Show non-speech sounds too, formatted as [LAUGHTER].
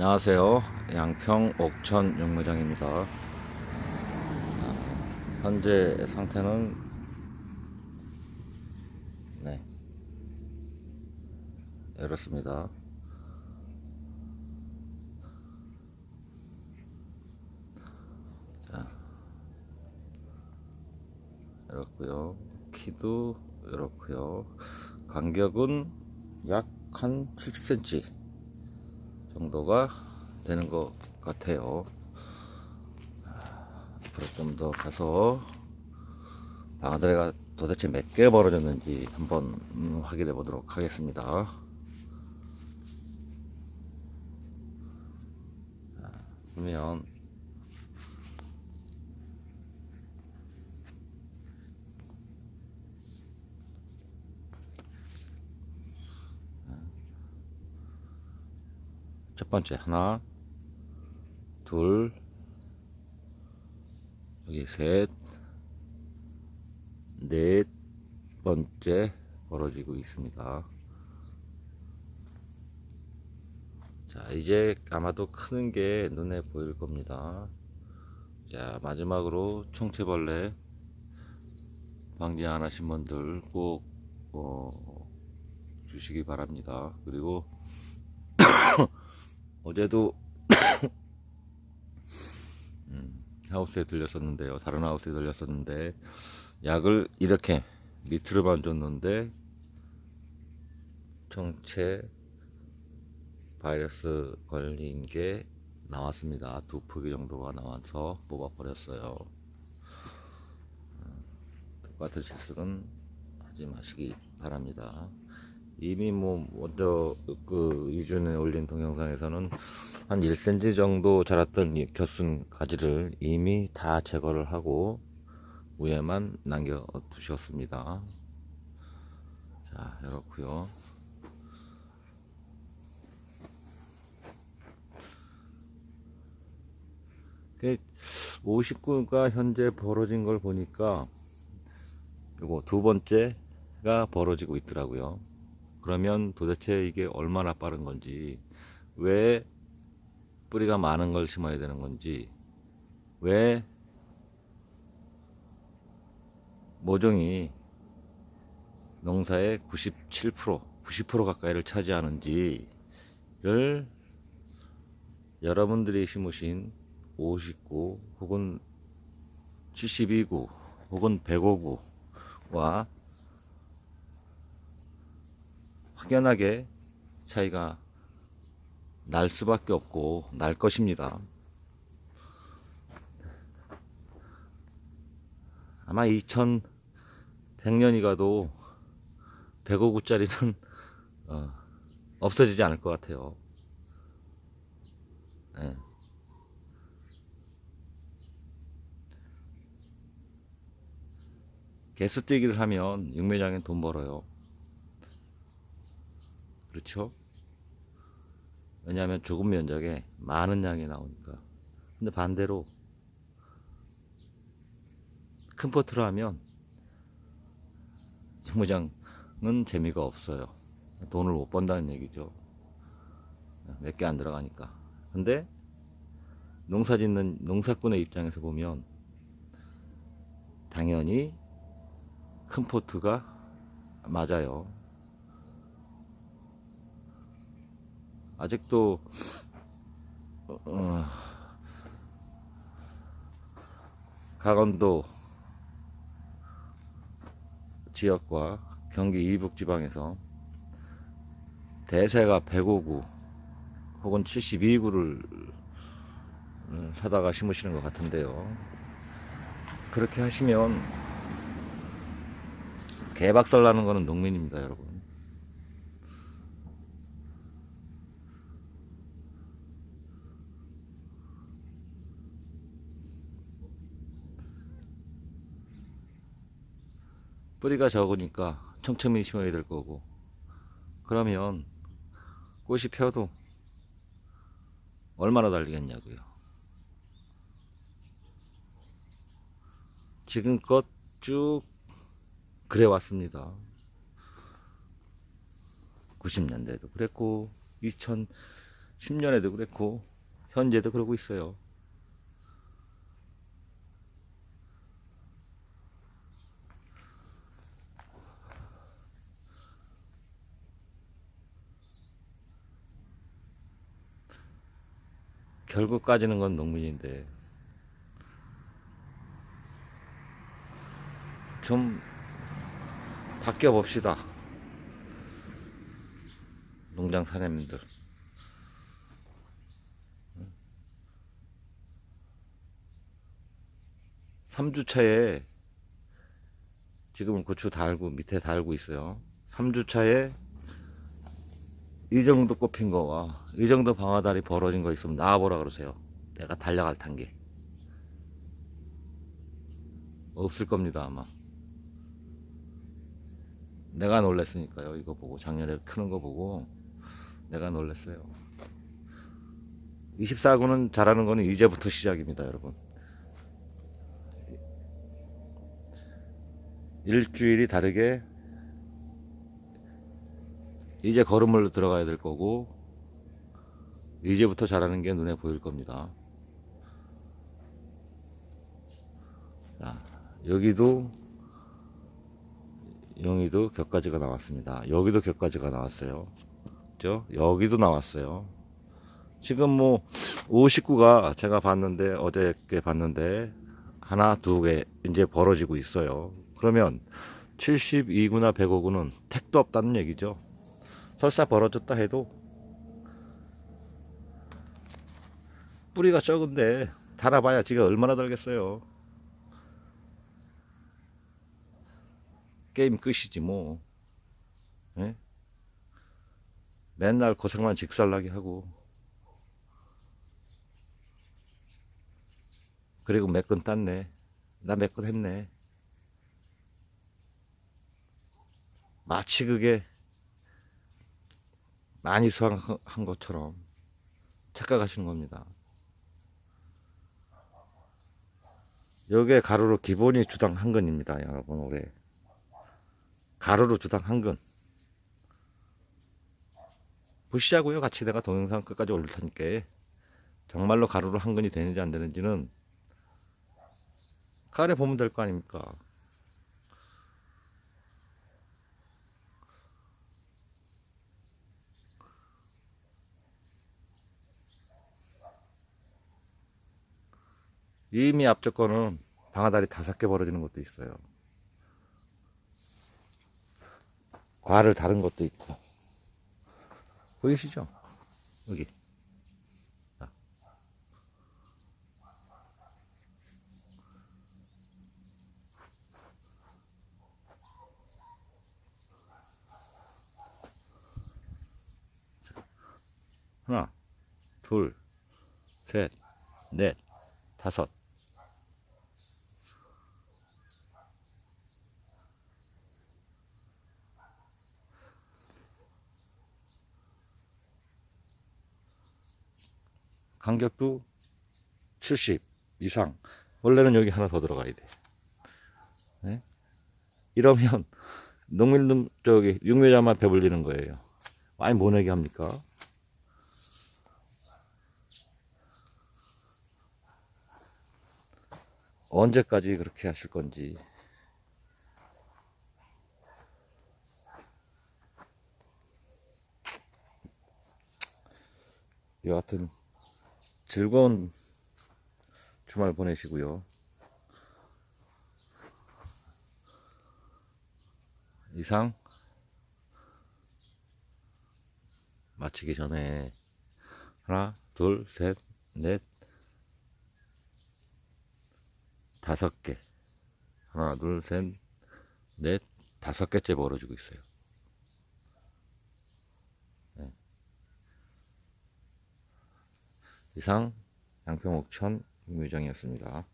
안녕하세요. 양평 옥천 용무장입니다. 아, 현재 상태는 네 이렇습니다. 자 이렇고요. 키도 이렇고요. 간격은 약 한 70cm 정도가 되는 것 같아요. 앞으로 좀 더 가서 방아들레가 도대체 몇 개 벌어졌는지 한번 음, 확인해 보도록 하겠습니다. 자, 그러면 첫 번째 하나 둘 여기 셋넷 번째 벌어지고 있습니다. 자 이제 아마도 크는 게 눈에 보일 겁니다. 자 마지막으로 총체벌레 방지 안 하신 분들 꼭 어, 주시기 바랍니다. 그리고 어제도 [COUGHS] 음, 하우스에 들렸었는데요. 다른 하우스에 들렸었는데 약을 이렇게 밑으로만 줬는데 총체 바이러스 걸린 게 나왔습니다. 두 포기 정도가 나와서 뽑아버렸어요. 음, 똑같은 실수는 하지 마시기 바랍니다. 이미 뭐 먼저 그 이전에 올린 동영상에서는 한 1cm 정도 자랐던 이 겨순 가지를 이미 다 제거를 하고 위에만 남겨 두셨습니다. 자, 이렇고요. 그 59가 현재 벌어진 걸 보니까 요거 두 번째가 벌어지고 있더라고요. 그러면 도대체 이게 얼마나 빠른 건지, 왜 뿌리가 많은 걸 심어야 되는 건지, 왜 모종이 농사의 97%, 90% 가까이를 차지하는지를 여러분들이 심으신 59 혹은 72구 혹은 105구와 확연하게 차이가 날 수밖에 없고 날 것입니다. 아마 2100년이 가도 105구짜리는 어, 없어지지 않을 것 같아요. 예. 개수 뛰기를 하면 육매장엔 돈 벌어요. 그렇죠? 왜냐하면 조금 면적에 많은 양이 나오니까. 근데 반대로 큰 포트로 하면 직무장은 재미가 없어요. 돈을 못 번다는 얘기죠. 몇 개 안 들어가니까. 근데 농사 짓는 농사꾼의 입장에서 보면 당연히 큰 포트가 맞아요. 아직도 어, 어, 강원도 지역과 경기 이북 지방에서 대세가 105구 혹은 72구를 사다가 심으시는 것 같은데요. 그렇게 하시면 개박살 나는 거는 농민입니다, 여러분. 뿌리가 적으니까 청청민 심어야 될 거고. 그러면 꽃이 펴도 얼마나 달리겠냐고요. 지금껏 쭉 그래 왔습니다. 90년대도 그랬고 2000 10년에도 그랬고 현재도 그러고 있어요. 결국 까지는 건 농민인데 좀 바뀌어 봅시다. 농장 사장님들. 3주차에 지금은 고추 달고 밑에 달고 있어요. 3주차에 이 정도 꼽힌 거와 이 정도 방아다리 벌어진 거 있으면 나와보라 그러세요. 내가 달려갈 단계. 없을 겁니다, 아마. 내가 놀랬으니까요. 이거 보고 작년에 크는 거 보고 내가 놀랬어요. 24구는 잘하는 거는 이제부터 시작입니다, 여러분. 일주일이 다르게 이제 걸음을 들어가야 될 거고 이제부터 잘하는 게 눈에 보일 겁니다. 자, 여기도 여기도 격가지가 나왔습니다. 여기도 격가지가 나왔어요. 그죠? 여기도 나왔어요. 지금 뭐 59가 제가 봤는데 어저께 봤는데 하나 두 개 이제 벌어지고 있어요. 그러면 72구나 105구는 택도 없다는 얘기죠. 설사 벌어졌다 해도 뿌리가 적은데 달아봐야 지가 얼마나 달겠어요. 게임 끝이지 뭐. 예? 맨날 고생만 직살나게 하고 그리고 몇 건 땄네. 나 몇 건 했네. 마치 그게 많이 수확한 것처럼 착각하시는 겁니다. 여기에 가로로 기본이 주당 한 근입니다. 여러분 올해 가로로 주당 한 근. 보시자고요. 같이 내가 동영상 끝까지 올릴 테니까 정말로 가로로 한 근이 되는지 안 되는지는 가을에 보면 될 거 아닙니까? 이미 앞쪽 거는 방아다리 다섯 개 벌어지는 것도 있어요. 과를 다른 것도 있고. 보이시죠? 여기. 자. 하나, 둘, 셋, 넷, 다섯. 간격도 70 이상. 원래는 여기 하나 더 들어가야 돼. 네? 이러면 농민들 저기 육묘자만 배불리는 거예요. 많이 못 내게 합니까? 언제까지 그렇게 하실 건지. 여하튼 즐거운 주말 보내시고요. 이상 마치기 전에 하나, 둘, 셋, 넷, 다섯 개. 하나, 둘, 셋, 넷, 다섯 개째 벌어지고 있어요. 이상 양평옥천 유미정이었습니다.